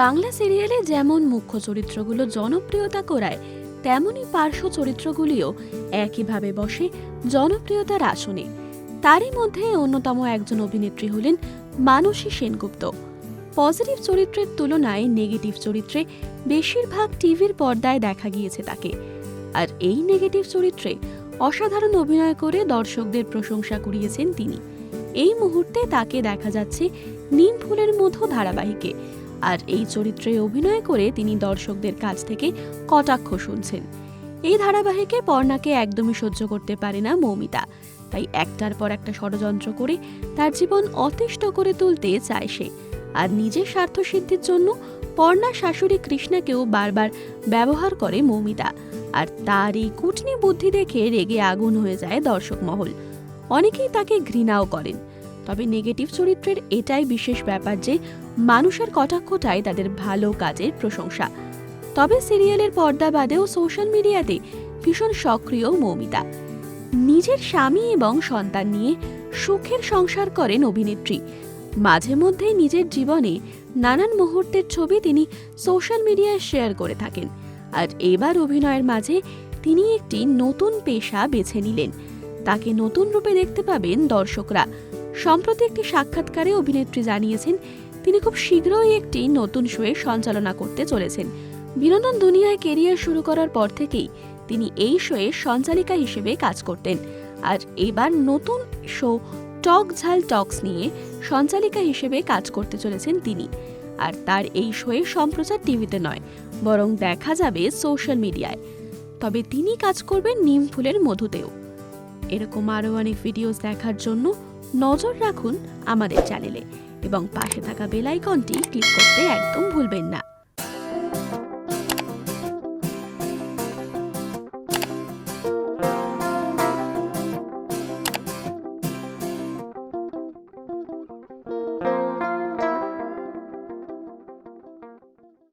বাংলা সিরিয়ালে যেমন মুখ্য চরিত্রগুলো জনপ্রিয়তা করায়, তেমনই পার্শ্ব চরিত্রগুলিও একইভাবে বসে জনপ্রিয়তার আসনে। তারই মধ্যে অন্যতম একজন অভিনেত্রী হলেন মানসী সেনগুপ্ত। পজিটিভ চরিত্রের তুলনায় নেগেটিভ চরিত্রে বেশিরভাগ টিভির পর্দায় দেখা গিয়েছে তাকে। আর এই নেগেটিভ চরিত্রে অসাধারণ অভিনয় করে দর্শকদের প্রশংসা কুড়িয়েছেন তিনি। এই মুহূর্তে তাকে দেখা যাচ্ছে নিম ফুলের মতো ধারাবাহিকে। আর এই চরিত্রে অভিনয় করে তিনি দর্শকদের কাছ থেকে কটাক্ষ শুনছেন। এই ধারাবাহিকে পর্ণাকে একদমই সহ্য করতে পারে না মৌমিতা। তাই একটার পর একটা ষড়যন্ত্র করে তার জীবন অতিষ্ঠ করে তুলতে চায় সে। আর নিজের স্বার্থসিদ্ধির জন্য পর্ণা শাশুড়ি কৃষ্ণাকেও বারবার ব্যবহার করে মৌমিতা। আর তার এই কুটনি বুদ্ধি দেখে রেগে আগুন হয়ে যায় দর্শক মহল অনেকেই তাকে ঘৃণাও করেন। তবে নেগেটিভ চরিত্রের এটাই বিশেষ ব্যাপার যে মানুষের কটাক্ষটাই তাদের ভালো কাজের প্রশংসা। তবে সিরিয়ালের পর্দা বাদেও সোশ্যাল মিডিয়াতে ভীষণ সক্রিয় মৌমিতা। নিজের স্বামী এবং সন্তান নিয়ে সুখের সংসার করেন অভিনেত্রী। মাঝে মধ্যে নিজের জীবনে নানান মুহূর্তের ছবি তিনি সোশ্যাল মিডিয়ায় শেয়ার করে থাকেন। আর এবার অভিনয়ের মাঝে তিনি একটি নতুন পেশা বেছে নিলেন। তাকে নতুন রূপে দেখতে পাবেন দর্শকরা। সম্প্রতি একটি সাক্ষাৎকারে অভিনেত্রী জানিয়েছেন, তিনি খুব শীঘ্রই একটি নতুন শোয়ের সঞ্চালনা করতে চলেছেন। বিনোদন দুনিয়ায় কেরিয়ার শুরু করার পর থেকেই তিনি এই শোয়ে সঞ্চালিকা হিসেবে কাজ করতেন। আর এবার নতুন শো টক ঝাল টক্স নিয়ে সঞ্চালিকা হিসেবে কাজ করতে চলেছেন তিনি। আর তার এই শোয়ের সম্প্রচার টিভিতে নয়, বরং দেখা যাবে সোশ্যাল মিডিয়ায়। তবে তিনি কাজ করবেন নিম ফুলের মধুতেও। এরকম আরও অনেক ভিডিওস দেখার জন্য নজর রাখুন আমাদের চ্যানেলে এবং পাশে থাকা বেল আইকনটি ক্লিক করতে একদম ভুলবেন না।